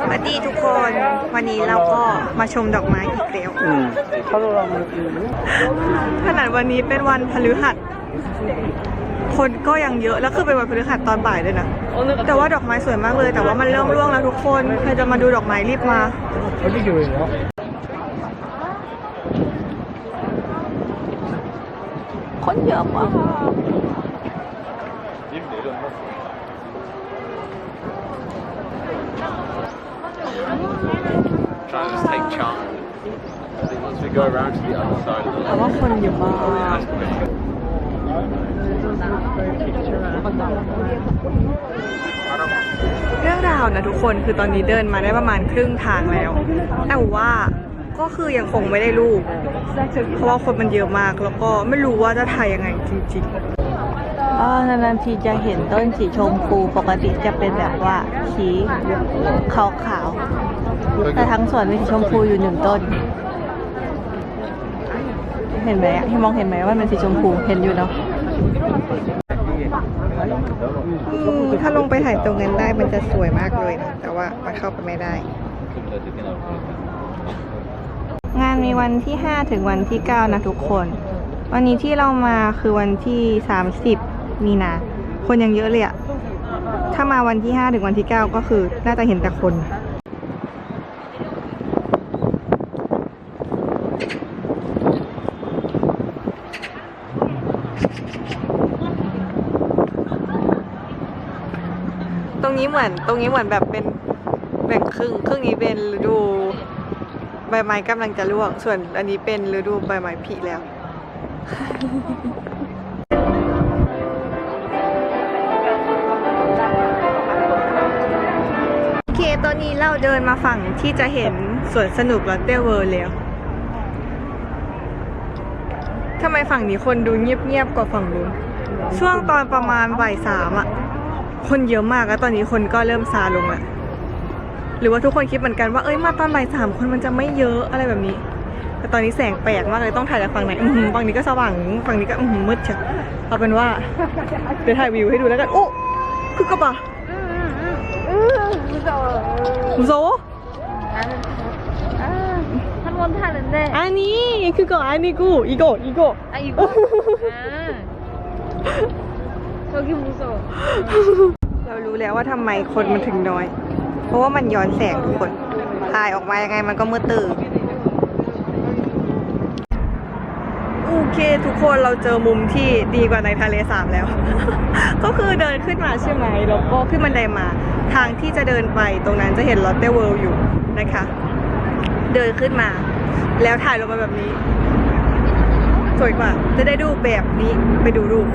สวัสดีทุกคน วันนี้เราก็มาชมดอกไม้อีกแล้วขนาดวันนี้เป็นวันพฤหัส คนก็ยังเยอะแล้วคือเป็นวันพฤหัสตอนบ่ายเลยนะ แต่ว่าดอกไม้สวยมากเลย แต่ว่ามันเริ่มร่วงแล้วทุกคนใครจะมาดูดอกไม้รีบมาเขาจะอยู่เหรอคนเยอะมาก trying to just take charge. I think once we go around to the other side of the แต่ว่าคนเยอะมาก เรื่องราวนะทุกคนคือตอนนี้เดินมาได้ประมาณครึ่งทางแล้ว แต่ว่าก็คือยังคงไม่ได้รูปเพราะว่าคนมันเยอะมากแล้วก็ไม่รู้ว่าจะถ่ายยังไงจริงอ๋ อนานๆทีจะเห็นต้นสีชมพูปกติจะเป็นแบบว่าสีขาวๆแต่ทั้งสวนมีสีชมพูอยู่หนึ่งต้น เห็นไหมอะที่มองเห็นไหมว่ามันสีชมพูเห็นอยู่เนาะๆอืมถ้าลงไปถ่ายตรงนั้นได้มันจะสวยมากเลยนะแต่ว่ามันเข้าไปไม่ได้ งานมีวันที่ 5 ถึงวันที่ 9 นะทุกคน วันนี้ที่เรามาคือวันที่ 30 มีนา คนยังเยอะเลยอะถ้ามาวันที่ 5 ถึงวันที่ 9 ก็คือ น่าจะเห็นแต่คนตรงนี้เหมือนตรงนี้เหมือนแบบเป็นแบ่งครึ่งครึ่งนี้เป็นฤดูใบไม้กำลังจะร่วง ส่วนอันนี้เป็นฤดูใบไม้ผลิแล้ว ตอนนี้เราเดินมาฝั่งที่จะเห็นสวนสนุกลอตเต้เวิร์แล้วทำไมฝั่งนี้คนดูเงียบๆกว่าฝั่งนู้นช่วงตอนประมาณบ่ายสามอะคนเยอะมากแล้วตอนนี้คนก็เริ่มซาลงแล้วหรือว่าทุกคนคิดเหมือนกันว่าเอ้ยมาตอนบ่ายสามคนมันจะไม่เยอะอะไรแบบนี้ แต่ตอนนี้แสงแปลกมากเลยต้องถ่ายจากฝั่งไหนฝั่งนี้ก็สว่างฝั่งนี้ก็มืดเชียวเอาเป็นว่าเดี๋ยวถ่ายวิวให้ดูแล้วกันโอ้คือกระบะ 무서워? 한 번 타는데 아니 그거 아니고 이거 이거 아 이거 아 저기 무서워 เรารู้แล้วว่าทำไมคนมันถึงน้อย เพราะว่ามันย้อนแสงทุกคน ถ่ายออกมายังไงมันก็มืดตื่น เคทุกคนเราเจอมุมที่ดีกว่าในทะเลสาบแล้ว ก็คือเดินขึ้นมาใช่ไหมแล้วก็ขึ้นบันไดมา ทางที่จะเดินไปตรงนั้นจะเห็นลอตเตอร์เวิลด์อยู่นะคะ เดินขึ้นมา แล้วถ่ายลงมาแบบนี้ สวยกว่า จะได้ดูแบบนี้ไปดูรูป